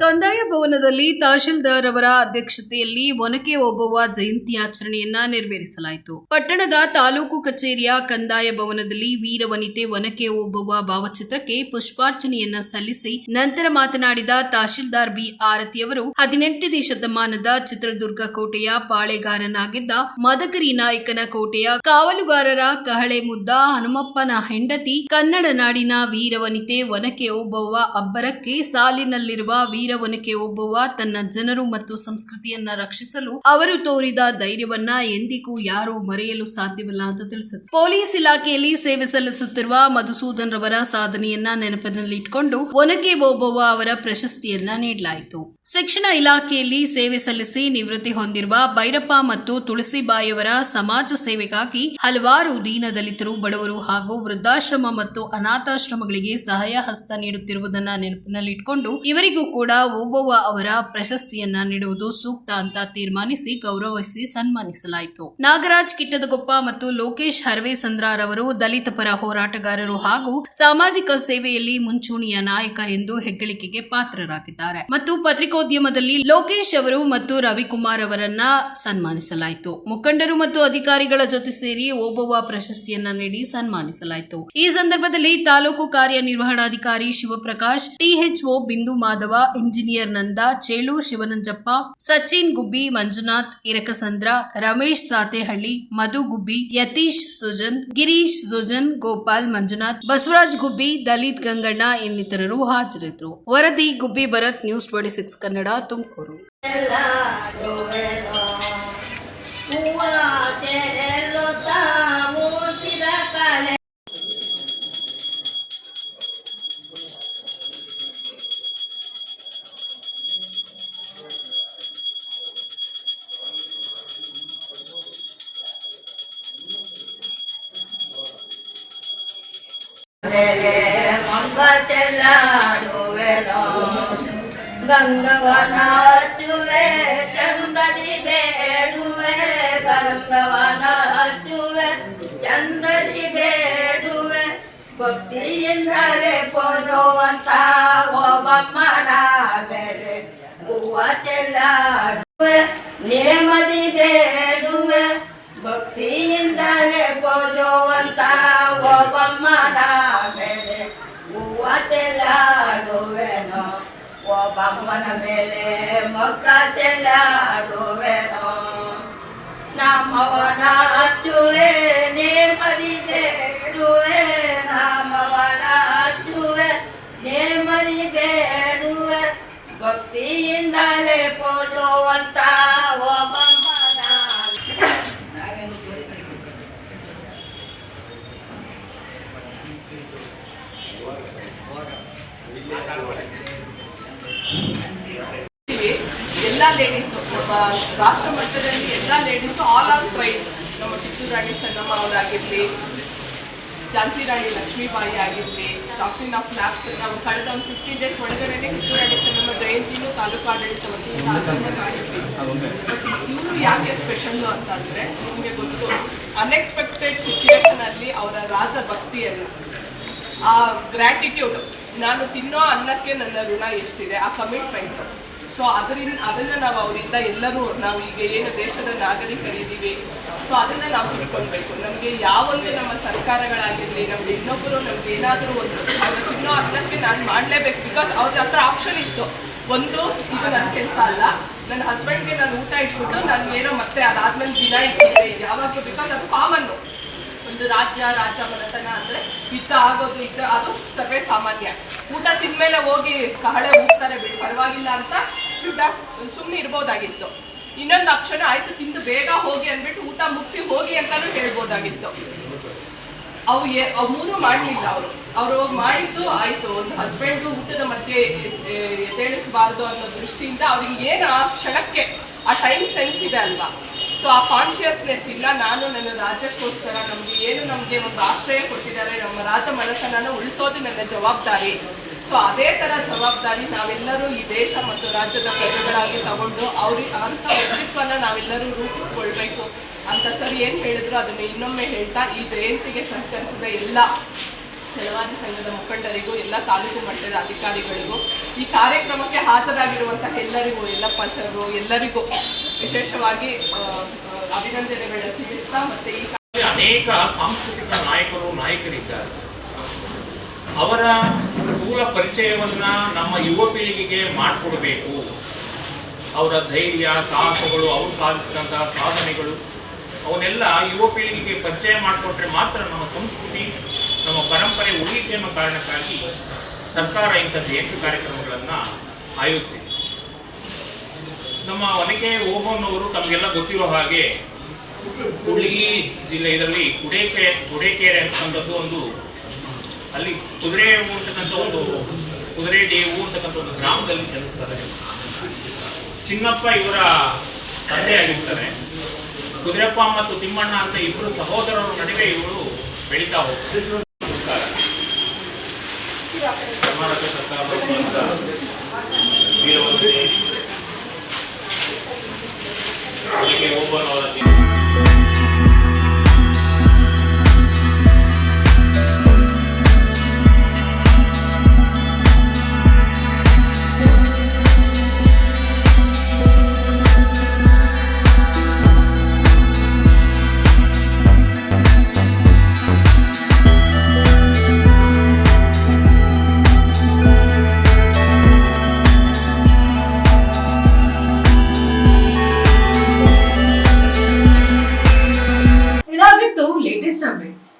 ಕಂದಾಯ ಭವನದಲ್ಲಿ ತಹಶೀಲ್ದಾರ್ ಅವರ ಅಧ್ಯಕ್ಷತೆಯಲ್ಲಿ ಒನಕೆ ಓಬವ್ವ ಜಯಂತಿ ಆಚರಣೆಯನ್ನ ನೆರವೇರಿಸಲಾಯಿತು. ಪಟ್ಟಣದ ತಾಲೂಕು ಕಚೇರಿಯ ಕಂದಾಯ ಭವನದಲ್ಲಿ ವೀರವನಿತೆ ಒನಕೆ ಓಬವ್ವ ಭಾವಚಿತ್ರಕ್ಕೆ ಪುಷ್ಪಾರ್ಚನೆಯನ್ನ ಸಲ್ಲಿಸಿ ನಂತರ ಮಾತನಾಡಿದ ತಹಶೀಲ್ದಾರ್ ಬಿ ಆರತಿಯವರು ಹದಿನೆಂಟನೇ ಶತಮಾನದ ಚಿತ್ರದುರ್ಗ ಕೋಟೆಯ ಪಾಳೆಗಾರನಾಗಿದ್ದ ಮದಕರಿ ನಾಯಕನ ಕೋಟೆಯ ಕಾವಲುಗಾರರ ಕಹಳೆ ಮುದ್ದ ಹನುಮಪ್ಪನ ಹೆಂಡತಿ ಕನ್ನಡ ನಾಡಿನ ವೀರವನಿತೆ ಒನಕೆ ಓಬವ್ವ ಅಬ್ಬರಕ್ಕೆ ಸಾಲಿನಲ್ಲಿರುವ ವೀರವನಿಕೆ ಒಬ್ಬವ ತನ್ನ ಜನರು ಮತ್ತು ಸಂಸ್ಕೃತಿಯನ್ನ ರಕ್ಷಿಸಲು ಅವರು ತೋರಿದ ಧೈರ್ಯವನ್ನ ಎಂದಿಗೂ ಯಾರು ಮರೆಯಲು ಸಾಧ್ಯವಿಲ್ಲ ಅಂತ ತಿಳಿಸಿದರು ಪೊಲೀಸ್ ಇಲಾಖೆಯಲ್ಲಿ ಸೇವೆ ಸಲ್ಲಿಸುತ್ತಿರುವ ಮಧುಸೂದನ್ ರವರ ಸಾಧನೆಯನ್ನ ನೆನಪಿನಲ್ಲಿಟ್ಟುಕೊಂಡು ಒನಕೆ ಓಬವ್ವ ಅವರ ಪ್ರಶಸ್ತಿಯನ್ನ ನೀಡಲಾಯಿತು. ಶಿಕ್ಷಣ ಇಲಾಖೆಯಲ್ಲಿ ಸೇವೆ ಸಲ್ಲಿಸಿ ನಿವೃತ್ತಿ ಹೊಂದಿರುವ ಭೈರಪ್ಪ ಮತ್ತು ತುಳಸಿಬಾಯಿಯವರ ಸಮಾಜ ಸೇವೆಗಾಗಿ ಹಲವಾರು ದೀನ ದಲಿತರು ಬಡವರು ಹಾಗೂ ವೃದ್ಧಾಶ್ರಮ ಮತ್ತು ಅನಾಥಾಶ್ರಮಗಳಿಗೆ ಸಹಾಯ ಹಸ್ತ ನೀಡುತ್ತಿರುವುದನ್ನ ನೆನಪಿನಲ್ಲಿಟ್ಟುಕೊಂಡು ಇವರಿಗೂ ಕೂಡ ಓಬವ್ವ ಅವರ ಪ್ರಶಸ್ತಿಯನ್ನ ನೀಡುವುದು ಸೂಕ್ತ ಅಂತ ತೀರ್ಮಾನಿಸಿ ಗೌರವಿಸಿ ಸನ್ಮಾನಿಸಲಾಯಿತು. ನಾಗರಾಜ್ ಕಿಟ್ಟದಗೊಪ್ಪ ಮತ್ತು ಲೋಕೇಶ್ ಹರ್ವೆ ಸಂದ್ರಾರವರು ದಲಿತ ಪರ ಹೋರಾಟಗಾರರು ಹಾಗೂ ಸಾಮಾಜಿಕ ಸೇವೆಯಲ್ಲಿ ಮುಂಚೂಣಿಯ ನಾಯಕ ಎಂದು ಹೆಗ್ಗಳಿಕೆಗೆ ಪಾತ್ರರಾಗಿದ್ದಾರೆ. ಮತ್ತು ಪತ್ರಿಕೋದ್ಯಮದಲ್ಲಿ ಲೋಕೇಶ್ ಅವರು ಮತ್ತು ರವಿಕುಮಾರ್ ಅವರನ್ನ ಸನ್ಮಾನಿಸಲಾಯಿತು. ಮುಖಂಡರು ಮತ್ತು ಅಧಿಕಾರಿಗಳ ಜೊತೆ ಸೇರಿ ಓಬವ್ವ ಪ್ರಶಸ್ತಿಯನ್ನ ನೀಡಿ ಸನ್ಮಾನಿಸಲಾಯಿತು. ಈ ಸಂದರ್ಭದಲ್ಲಿ ತಾಲೂಕು ಕಾರ್ಯನಿರ್ವಹಣಾಧಿಕಾರಿ ಶಿವಪ್ರಕಾಶ್ ಟಿಎಚ್ಒ ಬಿಂದು ಮಾಧವ ಇಂಜಿನಿಯರ್ ನಂದ ಚೇಳು ಶಿವನಂಜಪ್ಪ ಸಚಿನ್ ಗುಬ್ಬಿ ಮಂಜುನಾಥ್ ಇರಕಸಂದ್ರ ರಮೇಶ್ ಸಾತೆಹಳ್ಳಿ ಮಧು ಗುಬ್ಬಿ ಯತೀಶ್ ಸುಜನ್ ಗಿರೀಶ್ ಸುಜನ್ ಗೋಪಾಲ್ ಮಂಜುನಾಥ್ ಬಸವರಾಜ್ ಗುಬ್ಬಿ ದಲಿತ್ ಗಂಗಣ್ಣ ಇನ್ನಿತರರು ಹಾಜರಿದ್ದರು. ವರದಿ Gubbi Bharat news twenty six Kannada, Tumakuru. ಮೇಲೆ ಮಂಗ ಚೆಲ್ಲಾಡುವೆನೋ ಗಂಗವನ ಹಚ್ಚುವೆ ಚಂದದಿ ಬೇಡುವೆ ಗಂಗವನ ಹಚ್ಚುವೆ ಚಂದದಿ ಬೇಡುವೆ ಭಕ್ತಿಯಿಂದಲೇ ಪೋಜುವಂತ ಒಬ್ಬಮ್ಮನ ಬೆಲೆ ಹೂವ ಚೆಲ್ಲಾಡುವೆ ನೇಮದಿ ಬೇಡುವೆ ಭಕ್ತಿಯಿಂದಲೇ ಪೋಜುವಂತ ಹೂವ ಓ ಭಗವನ ಮೇಲೆ ಮೊಕ್ಕ ಚೆಲ್ಲಾಡುವೆನೋ. ನಮ್ಮವನ ಹಚ್ಚುವೆ ನೇ ಮರಿಬೇಡುವೆ ನಮ್ಮವನ ಹಚ್ಚುವೆ ನೇ ಮರಿಬೇಡುವೆ ಭಕ್ತಿಯಿಂದಲೇ ಪೂಜುವಂತ ಎಲ್ಲ ಲೇಡೀಸು ನಮ್ಮ ರಾಷ್ಟ್ರ ಮಟ್ಟದಲ್ಲಿ ಎಲ್ಲ ಲೇಡೀಸು ಆಲ್ ಆರ್ ಪ್ರೈಸ್ ನಮ್ಮ ಕಿತ್ತೂರು ರಾಣಿ ಚೆನ್ನಮ್ಮ ಅವರಾಗಿರಲಿ ಝಾನ್ಸಿ ರಾಣಿ ಲಕ್ಷ್ಮೀಬಾಯಿ ಆಗಿರಲಿ ಡಾಕ್ಟ್ರಿನ್ ಆಫ್ ಲ್ಯಾಬ್ಸ್ ನಾವು ಕಳೆದ ಒಂದು ಫಿಫ್ಟೀನ್ ಡೇಸ್ ಒಳಗಡೆ ರಾಣಿ ಚೆನ್ನಮ್ಮ ಜಯಂತಿನೂ ತಾಲೂಕು ಆಡಳಿತ ಇವರು ಯಾಕೆ ಸ್ಪೆಷಲ್ಲು ಅಂತಂದರೆ ನಿಮಗೆ ಗೊತ್ತು ಅನ್ಎಕ್ಸ್ಪೆಕ್ಟೆಡ್ ಸಿಚುವೇಶನಲ್ಲಿ ಅವರ ರಾಜ ಭಕ್ತಿಯನ್ನು ಆ ಗ್ರ್ಯಾಟಿಟ್ಯೂಡ್ ನಾನು ತಿನ್ನೋ ಅನ್ನಕ್ಕೆ ನನ್ನ ಋಣ ಎಷ್ಟಿದೆ? ಆ ಕಮಿಟ್ಮೆಂಟ್ ಸೊ ಅದರಿಂದ, ಅದನ್ನು ನಾವು ಅವರಿಂದ ಎಲ್ಲರೂ, ನಾವು ಈಗ ಏನು ದೇಶದ ನಾಗರಿಕರಿದ್ದೀವಿ. ಸೊ ಅದನ್ನು ನಾವು ತಿಳ್ಕೊಳ್ಬೇಕು. ನಮಗೆ ಯಾವೊಂದು ನಮ್ಮ ಸರ್ಕಾರಗಳಾಗಿರಲಿ, ನಮ್ಗೆ ಇನ್ನೊಬ್ಬರು ನಮ್ಗೆ ಏನಾದರೂ ಒಂದು ಅವ್ರು ತಿನ್ನೋ ಅನ್ನಕ್ಕೆ ನಾನು ಮಾಡಲೇಬೇಕು. ಬಿಕಾಸ್ ಅವ್ರ ಹತ್ರ ಆಪ್ಷನ್ ಇತ್ತು. ಒಂದು, ಇದು ನನ್ನ ಕೆಲಸ ಅಲ್ಲ. ನನ್ನ ಹಸ್ಬೆಂಡ್ಗೆ ನಾನು ಊಟ ಇಟ್ಬಿಟ್ಟು ನಾನು ಏನೋ ಮತ್ತೆ ಅದಾದ್ಮೇಲೆ ದಿನ ಇಟ್ಟಿದ್ದೆ ಯಾವಾಗಲೂ ಬಿಕಾಸ್ ಅದು ಕಾಮನ್ನು ಒಂದು ರಾಜ್ಯ ರಾಜ್ಯ ಮನೆತನ ಅಂದ್ರೆ ಯುದ್ಧ ಆಗೋದು, ಯುದ್ಧ ಅದು ಸರ್ವೇ ಸಾಮಾನ್ಯ. ಊಟ ತಿಂದ್ಮೇಲೆ ಹೋಗಿ ಕಹಳೆ ಹೋಗ್ತಾರೆ ಬಿಡಿ ಪರವಾಗಿಲ್ಲ ಅಂತ ಯುದ್ಧ ಸುಮ್ಮನೆ ಇರ್ಬೋದಾಗಿತ್ತು. ಇನ್ನೊಂದು ಅಕ್ಷರ ಆಯ್ತು, ತಿಂದು ಬೇಗ ಹೋಗಿ ಅಂದ್ಬಿಟ್ಟು ಊಟ ಮುಗಿಸಿ ಹೋಗಿ ಅಂತಾನು ಹೇಳ್ಬೋದಾಗಿತ್ತು. ಅವು ಅವು ಮೂರು ಮಾಡಲಿಲ್ಲ ಅವರು. ಅವರು ಮಾಡಿದ್ದು ಆಯ್ತು. ಒಂದು ಹಸ್ಬೆಂಡ್ ಊಟದ ಮಧ್ಯೆ ಎದ್ದೇಳಿಸಬಾರ್ದು ಅನ್ನೋ ದೃಷ್ಟಿಯಿಂದ ಅವ್ರಿಗೆ ಏನು ಆ ಕ್ಷಣಕ್ಕೆ, ಆ ಟೈಮ್ ಸೆನ್ಸ್ ಇದೆ ಅಲ್ವಾ? ಸೊ ಆ ಕಾನ್ಶಿಯಸ್ನೆಸ್ ಇಲ್ಲ. ನಾನು ನನ್ನ ರಾಜ್ಯಕ್ಕೋಸ್ಕರ ನಮಗೆ ಏನು ನಮಗೆ ಒಂದು ಆಶ್ರಯ ಕೊಟ್ಟಿದ್ದಾರೆ, ನಮ್ಮ ರಾಜ ಮನಸ್ಸನ್ನ ಉಳಿಸೋದು ನನ್ನ ಜವಾಬ್ದಾರಿ. ಸೊ ಅದೇ ಥರ ಜವಾಬ್ದಾರಿ ನಾವೆಲ್ಲರೂ ಈ ದೇಶ ಮತ್ತು ರಾಜ್ಯದ ಪ್ರಜೆಗಳಾಗಿ ತಗೊಂಡು ಅವ್ರಿಗೆ ಅಂಥ ವ್ಯಕ್ತಿತ್ವನ ನಾವೆಲ್ಲರೂ ರೂಪಿಸ್ಕೊಳ್ಬೇಕು ಅಂತ ಸರ್ ಏನು ಹೇಳಿದ್ರು ಅದನ್ನು ಇನ್ನೊಮ್ಮೆ ಹೇಳ್ತಾ ಈ ಜಯಂತಿಗೆ ಸಹಕರಿಸಿದ ಎಲ್ಲ ಚಲವಾದಿ ಸಂಘದ ಮುಖಂಡರಿಗೂ, ಎಲ್ಲ ತಾಲೂಕು ಮಟ್ಟದ ಅಧಿಕಾರಿಗಳಿಗೂ, ಈ ಕಾರ್ಯಕ್ರಮಕ್ಕೆ ಹಾಜರಾಗಿರುವಂತಹ ಎಲ್ಲರಿಗೂ ಎಲ್ಲ ಪಸರು ಎಲ್ಲರಿಗೂ ವಿಶೇಷವಾಗಿ ಅಭಿನಂದನೆಗಳನ್ನು ತಿಳಿಸ್ತಾ ಮತ್ತೆ ಈ ಅನೇಕ ಸಾಂಸ್ಕೃತಿಕ ನಾಯಕರು, ನಾಯಕರಿದ್ದಾರೆ. ಅವರ ಮೂಲ ಪರಿಚಯವನ್ನ ನಮ್ಮ ಯುವ ಪೀಳಿಗೆಗೆ ಮಾಡಿಕೊಡ್ಬೇಕು. ಅವರ ಧೈರ್ಯ, ಸಾಹಸಗಳು, ಅವರು ಸಾಧಿಸಿದಂತಹ ಸಾಧನೆಗಳು, ಅವನ್ನೆಲ್ಲ ಯುವ ಪೀಳಿಗೆಗೆ ಪರಿಚಯ ಮಾಡಿಕೊಟ್ರೆ ಮಾತ್ರ ನಮ್ಮ ಸಂಸ್ಕೃತಿ, ನಮ್ಮ ಪರಂಪರೆ ಉಳಿಯುತ್ತೆ ಕಾರಣಕ್ಕಾಗಿ ಸರ್ಕಾರ ಇಂಥ ಹೆಚ್ಚು ಕಾರ್ಯಕ್ರಮಗಳನ್ನು ಆಯೋಜಿಸಿದೆ. ನಮ್ಮ ಒನಕೆ ಅವರು ತಮಗೆಲ್ಲ ಗೊತ್ತಿರೋ ಹಾಗೆ ಹುಡುಗಿ ಜಿಲ್ಲೆ ಇದರಲ್ಲಿ ಕುಡೇಕೆ, ಕುಡೇಕೆರೆ ಅಂತಕ್ಕಂಥದ್ದು ಒಂದು ಅಲ್ಲಿ ಕುದುರೆ ಅಂತಕ್ಕಂಥ ಒಂದು ಕುದುರೆ ಡೇವು ಅಂತಕ್ಕಂಥ ಒಂದು ಗ್ರಾಮದಲ್ಲಿ ಜನಿಸ್ತಾರೆ ಚಿನ್ನಪ್ಪ ಇವರ ತಂದೆ ಆಗಿರ್ತಾರೆ ಕುದುರೆಪ್ಪ ಮತ್ತು ತಿಮ್ಮಣ್ಣ ಅಂತ ಇಬ್ಬರು ಸಹೋದರರ ನಡುವೆ ಇವರು ಬೆಳೀತಾ ಹೋಗ್ತಾರೆ. ಕರ್ನಾಟಕ ಸರ್ಕಾರದ que hubo no